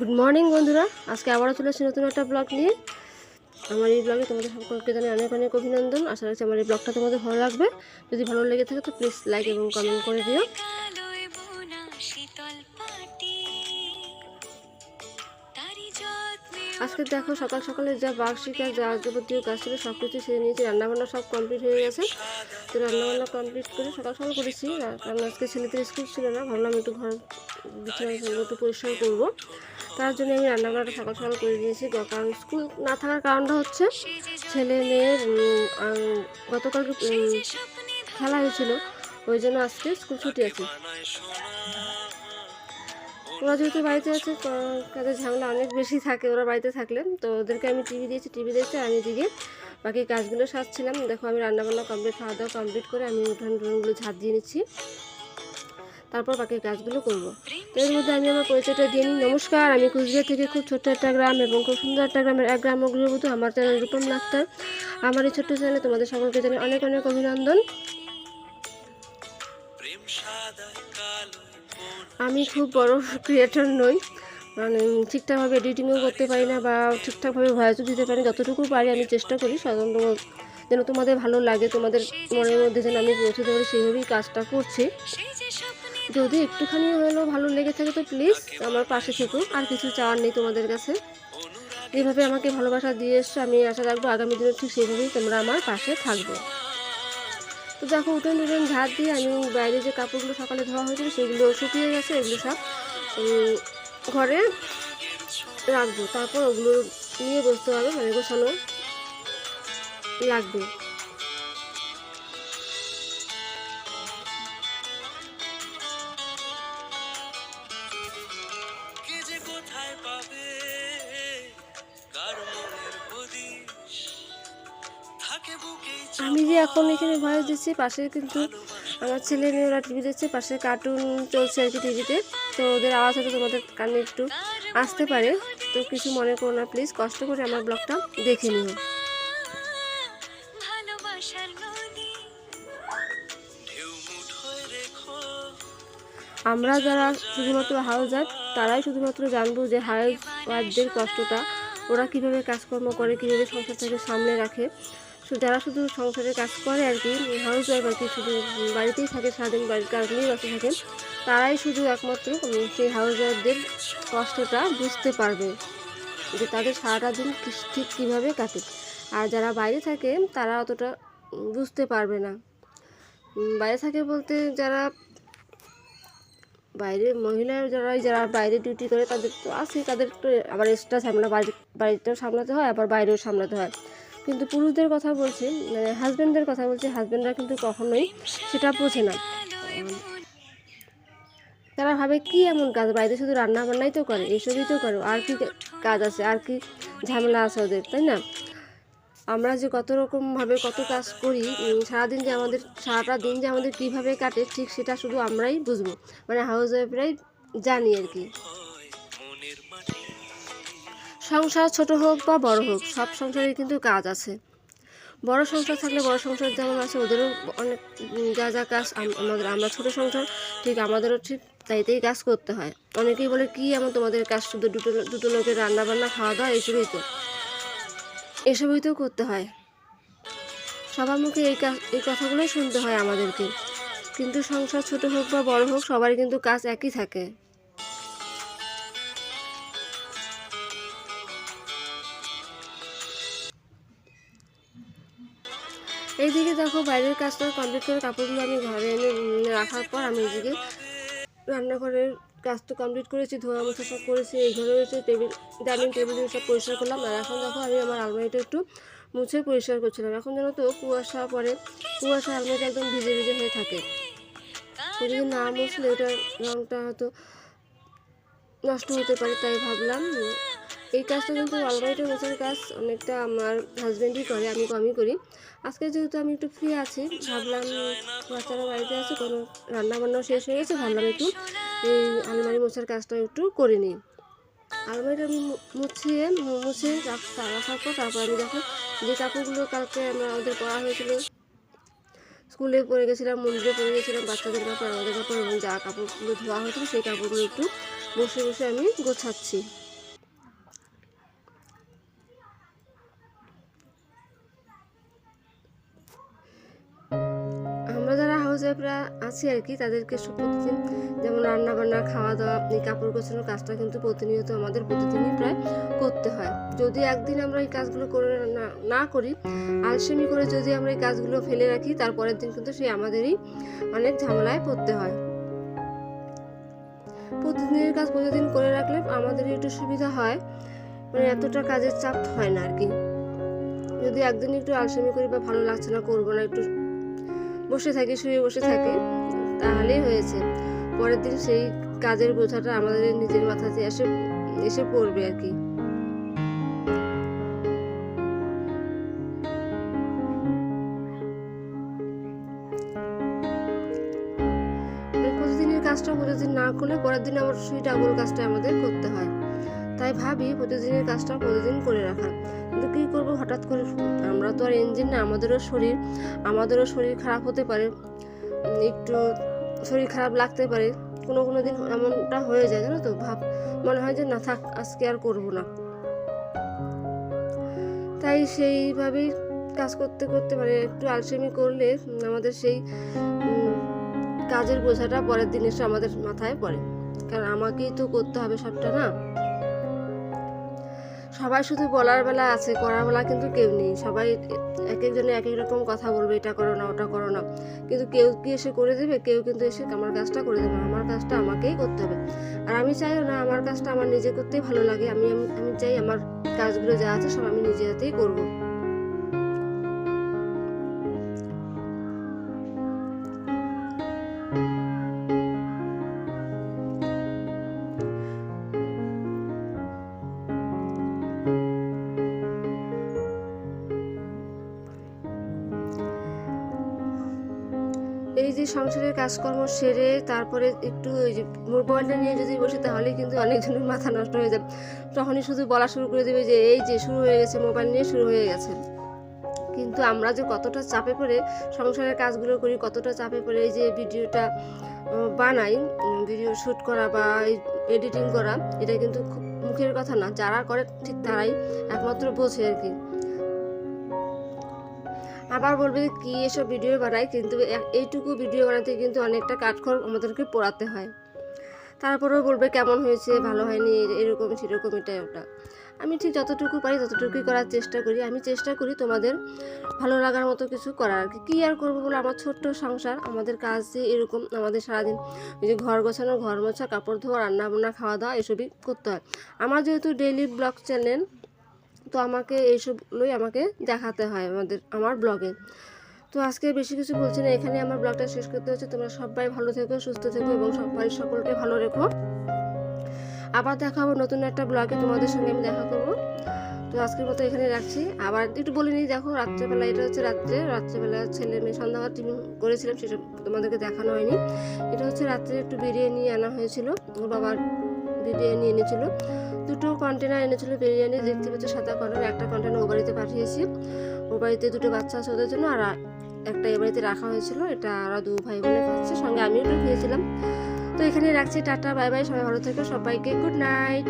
Good morning বন্ধুরা। আজকে আবারও চলে এসেছি নতুন একটা ব্লগ নিয়ে। আমার এই ব্লগে তোমাদের সকলকে জানাই অনেক অনেক অভিনন্দন। আশা রাখছি আমার এই ব্লগটা তোমাদের ভালো লাগবে। যদি ভালো লেগে থাকে, তো প্লিজ লাইক এবং কমেন্ট করে দিও। আজকে দেখো, সকাল সকালে যা বার্ষিক যা যাবতীয় কাজ ছিল সব কিছু সেরে নিয়েছি। রান্নাবান্না সব কমপ্লিট হয়ে গেছে। তো রান্নাবান্না কমপ্লিট করে সকাল সকাল করেছি। কারণ আজকে ছেলেদের স্কুল ছিল না, ভাবলাম একটু ঘর বিছানা একটু পরিষ্কার করব। তার জন্য আমি রান্নাবান্নাটা সকাল সকাল করে দিয়েছি। কারণ স্কুল না থাকার কারণটা হচ্ছে ছেলে মেয়ের গতকালকে খেলা হয়েছিল। ওই জন্য আজকে স্কুল ছুটি আছে। ওরা যেহেতু বাড়িতে আছে কাজের ঝামেলা অনেক বেশি থাকে ওরা বাড়িতে থাকলে। তো ওদেরকে আমি টিভি দিয়েছি, টিভি দেখতে আমি দিকে বাকি কাজগুলো সারছিলাম। দেখো আমি রান্নাবান্না কমপ্লিট, খাওয়া দাওয়া কমপ্লিট করে আমি উঠান টুঠানগুলো ঝাঁট দিয়ে নিচ্ছি। তারপর বাকি কাজগুলো করব। তো এর মধ্যে আমি আমার পরিচয়টা দিয়ে নিই। নমস্কার, আমি কুচবিহার থেকে খুব ছোট্ট একটা গ্রাম এবং খুব সুন্দর একটা গ্রামের এক গ্রাম গৃহবধূ, আমার চ্যানেল রূপম ডাক্তার আমার এই ছোট্ট চ্যানেলে তোমাদের সকলকে জানাই অনেক অনেক অভিনন্দন। আমি খুব বড় ক্রিয়েটর নই। মানে ঠিকঠাকভাবে এডিটিংও করতে পারি না বা ঠিকঠাকভাবে ভয়েসও দিতে পারি। যতটুকু পারি আমি চেষ্টা করি সাধারণত যেন তোমাদের ভালো লাগে, তোমাদের মনের মধ্যে যেন আমি পৌঁছতে পারি সেইভাবেই কাজটা করছি। যদি একটুখানি হলেও ভালো লেগে থাকে তো প্লিজ আমার পাশে থেকো। আর কিছু চাওয়ার নেই তোমাদের কাছে। যেভাবে আমাকে ভালোবাসা দিয়ে এসছো, আমি আশা রাখব আগামী দিনে ঠিক সেইভাবেই তোমরা আমার পাশে থাকবে। তো দেখো, উঠোন টুটন ঝাড় দিয়ে আমি বাইরে যে কাপড়গুলো সকালে ধোয়া হয়েছিল সেগুলো শুকিয়ে গেছে, এগুলো সব ঘরে রাখব। তারপর ওগুলো নিয়ে বসতে হবে মানে গোছানো লাগবে। এখন এখানে ভয়েস দিচ্ছি, পাশে কিন্তু আমার ছেলে মেয়েরা টিভি দেখছে, পাশে কার্টুন চলছে আর কি টিভিতে তো। ওদের আওয়াজ হয়তো তোমাদের কানে একটু আসতে পারে। তো কিছু মনে করো না প্লিজ কষ্ট করে আমার ব্লগটা দেখে নিও। আমরা যারা শুধুমাত্র ওয়াইফ তারাই শুধুমাত্র জানব যে হাউস ওয়াইফদের কষ্টটা, ওরা কীভাবে কাজকর্ম করে, কীভাবে সংসারটাকে সামনে রাখে। যারা শুধু সংসারে কাজ করে আর কি হাউস ওয়াইফ আর কি, শুধু বাড়িতেই থাকে সারাদিন বাড়ির কাজ ব্যস্ত থাকেন, তারাই শুধু একমাত্র সেই হাউস ওয়াইফদের কষ্টটা বুঝতে পারবে যে তাদের সারাটা দিন ঠিক কীভাবে কাটে আর যারা বাইরে থাকে তারা অতটা বুঝতে পারবে না। বাইরে থাকে বলতে যারা বাইরে মহিলা যারা যারা বাইরে ডিউটি করে, তাদের তো আছে তাদের আবার এক্সট্রা ঝামেলা বাড়ি বাড়িতেও সামলাতে হয়, আবার বাইরেও সামলাতে হয়। কিন্তু পুরুষদের কথা বলছি মানে হাজব্যান্ডদের কথা বলছি হাজব্যান্ডরা কিন্তু কখনোই সেটা বোঝে না। তারা ভাবে কি এমন কাজ, বাড়িতে শুধু রান্না বান্নাই তো করে, এসবই তো করে, আর কি কাজ আছে, আর কি ঝামেলা আছে ওদের, তাই না? আমরা যে কত রকমভাবে কত কাজ করি সারাদিন যে আমাদের, সারাটা দিন যে আমাদের কীভাবে কাটে, ঠিক সেটা শুধু আমরাই বুঝব মানে হাউস ওয়াইফরাই জানি আর কি। সংসার ছোট হোক বা বড় হোক, সব সংসারে কিন্তু কাজ আছে। বড় সংসার থাকলে বড় সংসার যেমন আছে, ওদেরও অনেক যা যা কাজ আম- আমাদের, আমরা ছোট সংসার, ঠিক আমাদেরও ঠিক তাইতেই কাজ করতে হয়। অনেকেই বলে, কি এমন তোমাদের কাজ শুধু দুটো দুটো লোকের রান্না বান্না খাওয়া দাওয়া এসবই তো? এসবই তো করতে হয়। সবার মুখে এই কাজ এই কথাগুলোই শুনতে হয় আমাদেরকে। কিন্তু সংসার ছোট হোক বা বড় হোক, সবারই কিন্তু কাজ একই থাকে। এইদিকে দেখো বাইরের কাজটা কমপ্লিট করে কাপড়গুলো আমি ঘরে এনে রাখার পর আমি এদিকে রান্নাঘরের কাজ তো কমপ্লিট করেছি, ধোয়া মোছা সব করেছি, এই ঘরে হচ্ছে টেবিল ডাইনিং টেবিল সব পরিষ্কার করলাম। আর এখন দেখো আমি আমার আলমারিটা একটু মুছে পরিষ্কার করছিলাম। এখন যেন তো কুয়াশা পরে কুয়াশা আলমারিটা একদম ভিজে ভিজে হয়ে থাকে। যদি না মুছলে ওটা রঙটা হয়তো নষ্ট হতে পারে, তাই ভাবলাম এই কাজটা কিন্তু আলমারিটা মোছার কাজ অনেকটা আমার হাজব্যান্ডই করে, আমি কমই করি। আজকে যেহেতু আমি একটু ফ্রি আছি, ভাবলাম বাচ্চারা বাড়িতে আছে, কোনো রান্না বান্নাও শেষ হয়ে গেছে, ভাবলাম একটু এই আলমারি মোছার কাজটা একটু করে নিই। আলমারিটা আমি মুছিয়ে, মুছে রাখ- রাখার পর তারপর আমি দেখো যে কাপড়গুলো কালকে আমরা আমাদের পড়া হয়েছিল। স্কুলে পরে গেছিলাম, মন্দিরে পরে গেছিলাম, বাচ্চাদের কাপড়, আমাদের কাপড় এবং যা কাপড়গুলো ধোয়া হয়েছিল, সেই কাপড়গুলো একটু বসে বসে আমি গোছাচ্ছি। ওয়াইফরা আছে আর কি, তাদেরকে প্রতিদিন যেমন রান্না বান্না খাওয়া দাওয়া এই কাপড় গোছানোর কাজটা কিন্তু প্রতিনিয়ত আমাদের প্রতিদিনই প্রায় করতে হয়। যদি একদিন আমরা এই কাজগুলো করে না না করি, আলসেমি করে যদি আমরা এই কাজগুলো ফেলে রাখি তারপরের দিন কিন্তু সেই আমাদেরই অনেক ঝামেলায় পড়তে হয়। প্রতিদিনের কাজ প্রতিদিন করে রাখলে আমাদের একটু সুবিধা হয় মানে এতটা কাজের চাপ হয় না আর কি। যদি একদিন একটু আলসেমি করি বা ভালো লাগছে না, করব না, একটু বসে থাকি, শুয়ে বসে থাকি, তাহলেই হয়েছে। পরের দিন সেই কাজের বোঝাটা আমাদের নিজের মাথাতে এসে এসে পড়বে আর কি। প্রতিদিনের কাজটা প্রতিদিন না করলে পরের দিন আবার সেই ডাবল কাজটা আমাদের করতে হয়। তাই ভাবি প্রতিদিনের কাজটা প্রতিদিন করে রাখা। কিন্তু কী করব হঠাৎ করে আমরা তো আর ইঞ্জিন না, আমাদেরও শরীর আমাদেরও শরীর খারাপ হতে পারে। একটু শরীর খারাপ লাগতে পারে। কোনো কোনো দিন এমনটা হয়ে যায়, জানো তো? ভাব, মনে হয় যে না থাক, আজকে আর করব না। তাই সেইভাবেই কাজ করতে করতে মানে একটু আলসেমি করলে আমাদের সেই কাজের বোঝাটা পরের দিন এসে আমাদের মাথায় পড়ে। কারণ আমাকেই তো করতে হবে সবটা, না? সবাই শুধু বলার বেলা আছে, করার বেলা কিন্তু কেউ নেই। সবাই এক একজনে এক এক রকম কথা বলবে, এটা করো না, ওটা করো না। কিন্তু কেউ কি এসে করে দেবে? কেউ কিন্তু এসে আমার কাজটা করে দেবে, আমার কাজটা আমাকেই করতে হবে। আর আমি চাইও না আমার কাজটা আমার নিজে করতেই ভালো লাগে। আমি, আমি- চাই আমার কাজগুলো যা আছে সব আমি নিজে হাতেই করব। এই যে সংসারের কাজকর্ম সেরে তারপরে একটু ওই যে মোবাইলটা নিয়ে যদি বসে তাহলে কিন্তু অনেকজনের মাথা নষ্ট হয়ে যাবে। তখনই শুধু বলা শুরু করে দেবে যে, এই যে শুরু হয়ে গেছে, মোবাইল নিয়ে শুরু হয়ে গেছে। কিন্তু আমরা যে কতটা চাপে পড়ে সংসারের কাজগুলো করি, কতটা চাপে পড়ে এই যে ভিডিওটা বানাই, ভিডিও শ্যুট করা বা এডিটিং করা, এটা কিন্তু খুব মুখের কথা না, যারা করে ঠিক তারাই একমাত্র বোঝে আর কি। আবার বলবে কি এসব ভিডিও বানাই কিন্তু এইটুকু ভিডিও বানাতে কিন্তু অনেকটা কাঠখড় আমাদেরকে পোড়াতে হয়। তারপরেও বলবে কেমন হয়েছে, ভালো হয়নি এরকম সেরকম এটা ওটা। আমি ঠিক যতটুকু পারি ততটুকুই করার চেষ্টা করি। আমি চেষ্টা করি তোমাদের ভালো লাগার মতো কিছু করার আর কি। কী আর করব বলে? আমার ছোট্ট সংসার, আমাদের কাজ যে এরকম আমাদের সারাদিন ওই যে ঘর গোছানো, ঘর মোছা, কাপড় ধোয়া রান্না বান্না খাওয়া দাওয়া, এসবই করতে হয়। আমার যেহেতু ডেইলি ব্লগ চ্যানেল তো আমাকে এইসবগুলোই আমাকে দেখাতে হয় আমাদের, আমার ব্লগে তো আজকে বেশি কিছু বলছি না, এখানে আমার ব্লগটা শেষ করতে হচ্ছে। তোমরা সবাই ভালো থেকো, সুস্থ থেকো এবং সবাই সকলকে ভালো রেখো। আবার দেখা হবে নতুন একটা ব্লগে তোমাদের সঙ্গে আমি দেখা করব। তো আজকের মতো এখানে রাখছি। আবার একটু বলে নিই, দেখো রাত্রেবেলা, এটা হচ্ছে রাত্রে, রাত্রেবেলা ছেলে মেয়ে সন্ধ্যাবার টিফিন করেছিলাম সেটা তোমাদেরকে দেখানো হয়নি। এটা হচ্ছে রাত্রে একটু বিরিয়ানি আনা হয়েছিল, ওর বাবার বিরিয়ানি এনেছিল। দুটো কন্টেনার এনেছিল বিরিয়ানি, দেখতে পাচ্ছ সাদা কন্টেনার একটা কন্টেনার ও বাড়িতে পাঠিয়েছি। ও বাড়িতে দুটো বাচ্চা আছে ওদের জন্য, আর একটা এ বাড়িতে রাখা হয়েছিল, এটা ওরা দু ভাই বোনে খাচ্ছে, সঙ্গে আমিও একটু খেয়েছিলাম তো এখানে রাখছি, টাটা, বাই বাই, সবাই ভালো থেকো, সবাইকে গুড নাইট